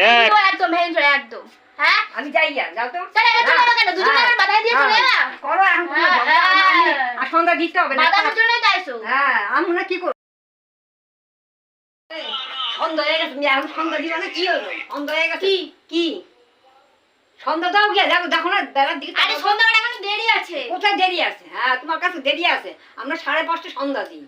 একদম একদম। হ্যাঁ? আমি যাই আর যাও তো। চলে এবার চলে কেন? দুজনে হ্যাঁ, দিয়ে চলে হ্যাঁ, করো এখন। আর সন্ধ্যা দিতে হবে না বাদামের জন্যই তো হ্যাঁ আমরা কি করব? সন্ধ্যা হয়ে গেছে তুমি এখন সন্ধ্যা দিবা না কি হলো? সন্ধ্যা হয়ে গেছে। কি? কি? সন্ধ্যা দাও গিয়া দেখো দেখো না বেলার দিকে আরে তাকাও। এখন দেরি আছে। কোথায় দেরি আছে? হ্যাঁ তোমার কাছে দেরি আছে। আমরা সাড়ে পাঁচটা সন্ধ্যা দিই।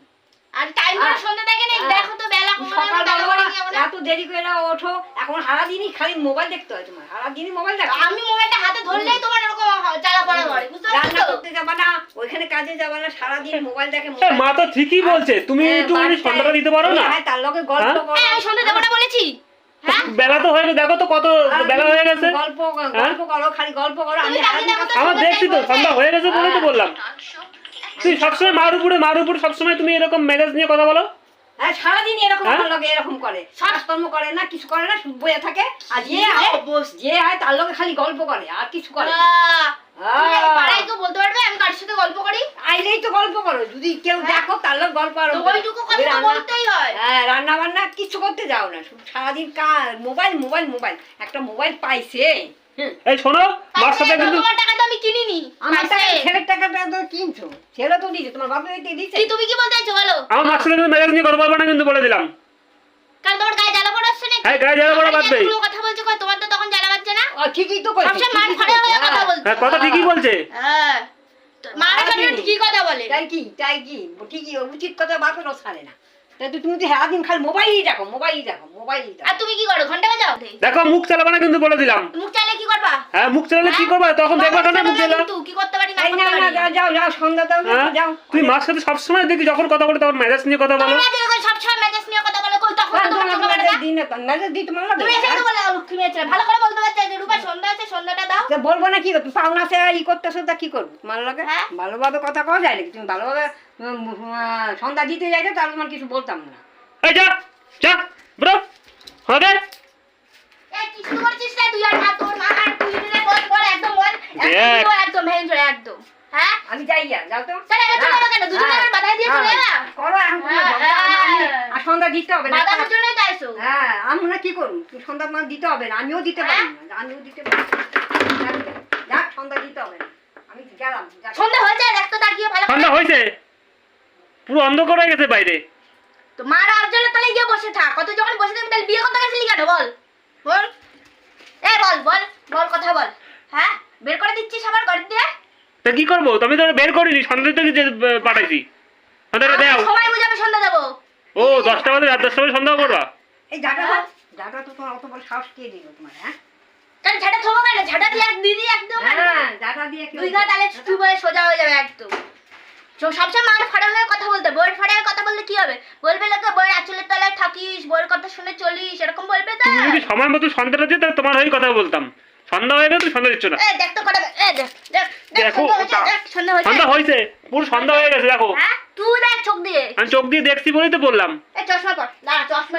আর টাইম করে। সন্ধ্যা দেখে নেই। দেখো তো বেলা কখন সকাল বেলা করে নিয়ে আমরা- এত দেরি করে ওঠো। এখন সারাদিনই খালি মোবাইল দেখতে হয় তোমার। সারাদিনই মোবাইল দেখো। আমি মোবাইলটা হাতে ধরলেই তোমার এরকম জ্বালা পড়া করে। বুঝতে রান্না তো? করতে যাবা না ওইখানে কাজে যাবা না সারাদিন মোবাইল দেখে মা তো ঠিকই বলছে তুমি হ্যাঁ, একটু সন্ধ্যাটা দিতে পারো না? হ্যাঁ তার লগে গল্প হ্যাঁ? করো। হ্যাঁ আমি সন্ধ্যা দেবো বলেছি। হ্যাঁ? বেলা তো হয়ে দেখো তো কত বেলা হয়ে গেছে। গল্প? গল্প করো খালি গল্প করো আমি আমার দেখছি তো সন্ধ্যা হয়ে গেছে বলেই তো। বললাম। তুই সবসময় মার উপরে মার উপরে সবসময় তুমি এরকম মেজাজ নিয়ে কথা বলো? হ্যাঁ সারাদিন এরকম হ্যাঁ? আমার লগে এরকম করে। কাজকর্ম করে না কিছু করে না শুধু বয়ে থাকে। আর যে হয় যে হয় তার লগে খালি গল্প করে আর কিছু করে তুমি পাড়ায় কেউ বলতে পারবে আমি কার সাথে গল্প করি। আইলেই তো গল্প করো। যদি কেউ হ্যাঁ। দেখো তার গল্প আরও রান্না- হ্যাঁ। রান্না বান্না কিছু করতে যাও না। সারাদিন কাজ মোবাইল মোবাইল মোবাইল। একটা মোবাইল পাইছে। এই শোনো মার সাথে কিন্তু তোমার টাকা তো আমি কিনিনি। আমার টাকা পাইছে। ছেলের টাকাটা তো কিনছো। ছেলে তো দিয়েছে তোমার বাবা দিয়েছে। কি তুমি কি বলতে চাইছো বলো? আমার মার সাথে কিন্তু মেজাজ নিয়ে কথা বলব না কিন্তু বলে দিলাম। কারণ তোমার গায়ে জ্বালা পড়া আসছে নাকি? হ্যাঁ গায়ে জ্বালা পড়া বাঁধবে যেগুলো কথা বলছো কই? তোমার তো তখন জ্বালা বাজছে না? ঠিকই তো কইছে সবসময় ফাড়ে হয়ে কথা। বলছো। হ্যাঁ কথা ঠিকই বলছে। হ্যাঁ। মারা সামনে ঠিকই কথা বলে। তাই কি? তাই কি? ঠিকই উচিত কথা বাপেরও ছাড়ে না। তুমি তো সারাদিন খালি মোবাইলই দেখো মোবাইলই দেখো মোবাইলই দেখো। আর তুমি কি করো? ঘণ্টা বাজাও? দেখো মুখ চালাবে না কিন্তু বলে দিলাম। মুখ চাইলে কি করবা? হ্যাঁ মুখ চালালে কি করবে? তখন দেখবা কেন মুখ চালা। কিন্তু কি করতে পারি না এই না করতে না পারি? যাও, যাও যাও সন্ধ্যা দাও যাও। তুই মার সাথে সবসময় দেখি যখন কথা বলে তখন মেজাজ নিয়ে কথা বলো। মেজাজ নিয়ে কথা বলে কই তখন তোমার? মেজাজ দিই না মেজাজ দিই তোমার লাগে তুমি এসে হ্যাঁ? বলে লক্ষ্মী মেয়ে ভালো করে বলতে পারছ যে রূপা সন্ধ্যা আছে সন্ধ্যাটা দাও তা বলব না কি করব পাওনা সে ই করতেছো তা কি করব? তোমার লাগে হ্যাঁ? ভালোভাবে কথা কওয়া যায় নাকি? তুমি ভালোভাবে সন্ধ্যা দিতে যাইতে তাহলে তোমার কিছু বলতাম না। এই যা যা ব্রো হবে? আমি যাই যাও তো। করো এখন সন্ধ্যা দিতে হবে না তো হ্যাঁ আমরা কি করব? তুমি সন্ধ্যা তোমার দিতে হবে না আমিও দিতে পারি না। আমিও দিতে পারি যাক, সন্ধ্যা দিতে হবে না। আমি গেলাম সন্ধ্যা হয়ে যায় দেখতো তাকিয়ে ভালো। ঠান্ডা হয়েছে? পুরো অন্ধকার হয়ে গেছে বাইরে। তো মার আর্জনের তলায় গিয়ে বসে থাক। কত যখন বসে থাকবি তাহলে বিয়ে করতে গেছিলি কেন? বল। বল। এ বল বল বল কথা বল। হ্যাঁ? বের করে দিচ্ছিস আবার ঘর দিয়ে? তা কি করব? তুমি তো বের করিনি সন্ধ্যা থেকে যে আহ, পাঠাইছি। সন্ধ্যাটা দেও। সবাই বুঝাবে সন্ধ্যা দেবো। ও দশটা বাজে রাত দশটা বাজে সন্ধ্যা করবা? এই হ্যাঁ। তো তোমার অত বড় সাহস কে দিল তোমার হ্যাঁ? তাহলে ঝাঁটা থবো কেন ঝাঁটা দিয়ে এক দিদি একদম হ্যাঁ জাটা দিয়ে দুই গা তাহলে চুপ হয়ে সোজা হয়ে যাবে একদম। সবসময় মার ফাড়া হয়ে কথা বলতে বইয়ের ফাড়া হয়ে কথা বললে কি হবে? বলবে লোকে বইয়ের আঁচলের তলায় থাকিস বইয়ের কথা শুনে চলিস এরকম বলবে তো। তুমি যদি সময় মতো সন্ধ্যাটা দিতে তাহলে তোমার হয়ে কথা বলতাম। সন্ধ্যা হয়ে গেছে সন্ধ্যা দিচ্ছ না। এ দেখ তো কটা এ দেখ দেখ দেখ দেখো, সন্ধ্যা হয়েছে, সন্ধ্যা হয়েছে। পুরো সন্ধ্যা হয়ে গেছে দেখো। হ্যাঁ? তুই দেখ চোখ দিয়ে। আমি চোখ দিয়ে দেখছি বলেই তো বললাম। এই চশমা পর দাঁড়া চশমা